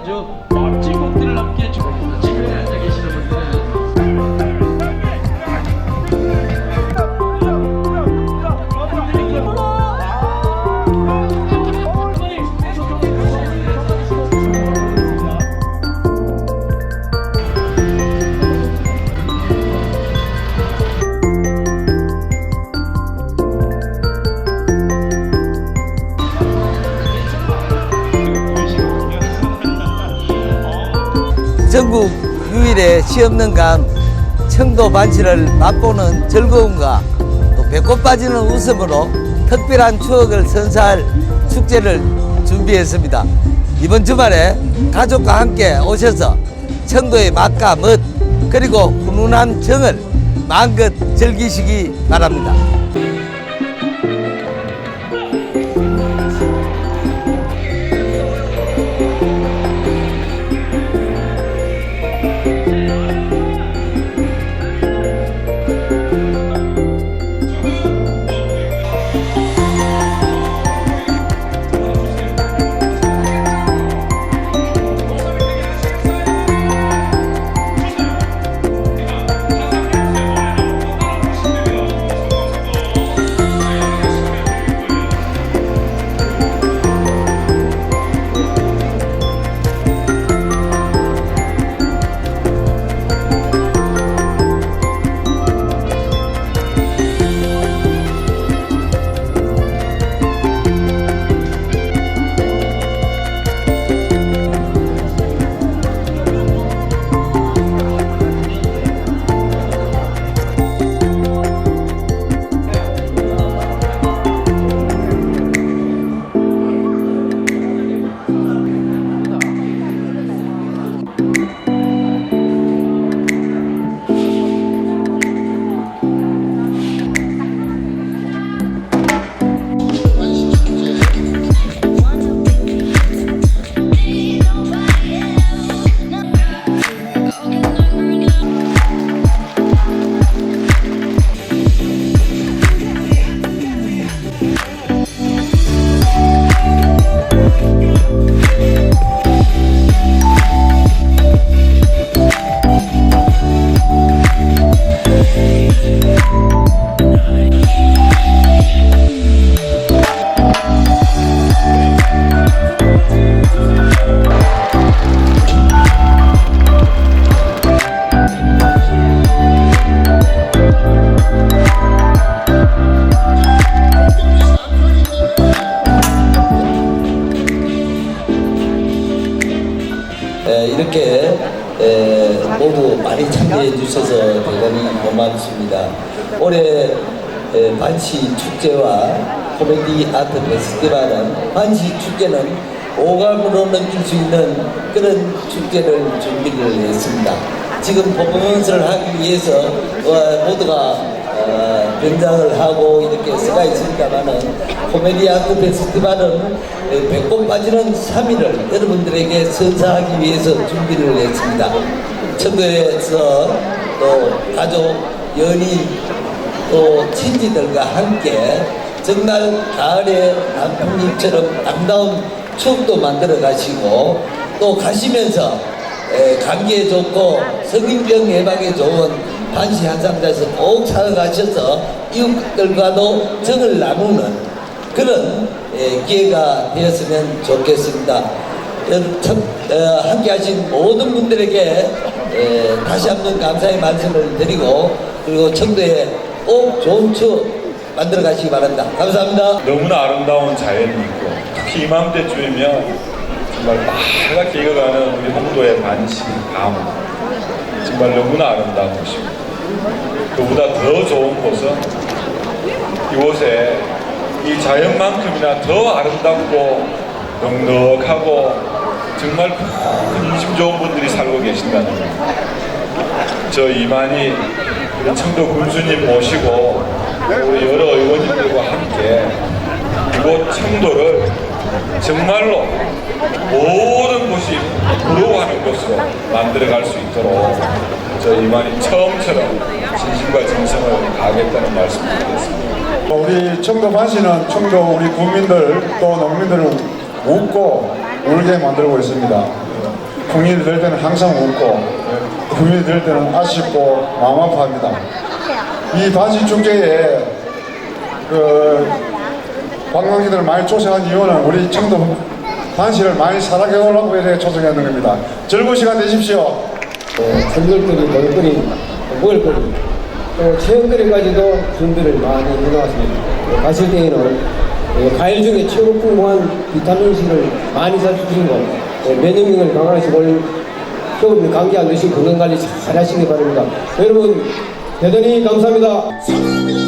Rádio. 전국 유일의 시없는 청도 반치를 맛보는 즐거움과 또 배꼽 빠지는 웃음으로 특별한 추억을 선사할 축제를 준비했습니다. 이번 주말에 가족과 함께 오셔서 청도의 맛과 멋 그리고 훈훈한 정을 마음껏 즐기시기 바랍니다. 대단히 고맙습니다. 올해 에, 반시 축제와 코미디 아트 페스티벌은 반시 축제는 오감으로 느낄 수 있는 그런 축제를 준비를 했습니다. 지금 퍼포먼스를 하기 위해서 어, 모두가 어, 변장을 하고 이렇게 서가 있습니다만은 코미디 아트 페스티벌은 에, 배꼽 빠지는 3일을 여러분들에게 선사하기 위해서 준비를 했습니다. 청도에서 또 가족, 연인, 또 친지들과 함께 정말 가을의 단풍잎처럼 아름다운 추억도 만들어 가시고 또 가시면서 에, 감기에 좋고 성인병 예방에 좋은 반시 한상자에서 꼭 찾아가셔서 이웃들과도 정을 나누는 그런 에, 기회가 되었으면 좋겠습니다. 어, 함께 하신 모든 분들에게 에, 다시 한번 감사의 말씀을 드리고 그리고 청도에 꼭 좋은 추억 만들어 가시기 바랍니다. 감사합니다. 너무나 아름다운 자연이 있고 특히 이맘때쯤이면 정말 빨갛게 익어가는 우리 홍도의 반시 밤 정말 너무나 아름다운 곳입니다. 그보다 더 좋은 곳은 이곳에 이 자연만큼이나 더 아름답고 넉넉하고 정말 큰 인심 좋은 분들이 살고 계신다는 것. 저 이만희 우리 청도 군수님 모시고 우리 여러 의원님들과 함께 이곳 청도를 정말로 모든 곳이 부러워하는 곳으로 만들어갈 수 있도록 저 이만희 처음처럼 진심과 정성을 다하겠다는 말씀드리겠습니다. 우리 청도 반시는 청도 우리 국민들 또 농민들을 웃고 울게 만들고 있습니다. 국민이 될 때는 항상 웃고 예, 국민이 될 때는 아쉽고 마음 아파합니다. 이 바지 축제에 그 관광객들 많이 초청한 이유는 우리 청도 반시를 많이 사랑해 달라고 해서 초청했는 겁니다. 즐거운 시간 되십시오. 전설거리, 먹을거리, 먹을거리, 또 체험거리까지도 준비를 많이 해놓았습니다. 예, 가실 때에는 예, 과일 중에 최고 풍부한 비타민C를 많이 섭취하시고 예, 면역력을 강화하시고 조금 감기 안 드시고 건강 관리 잘 하시기 바랍니다. 여러분 대단히 감사합니다.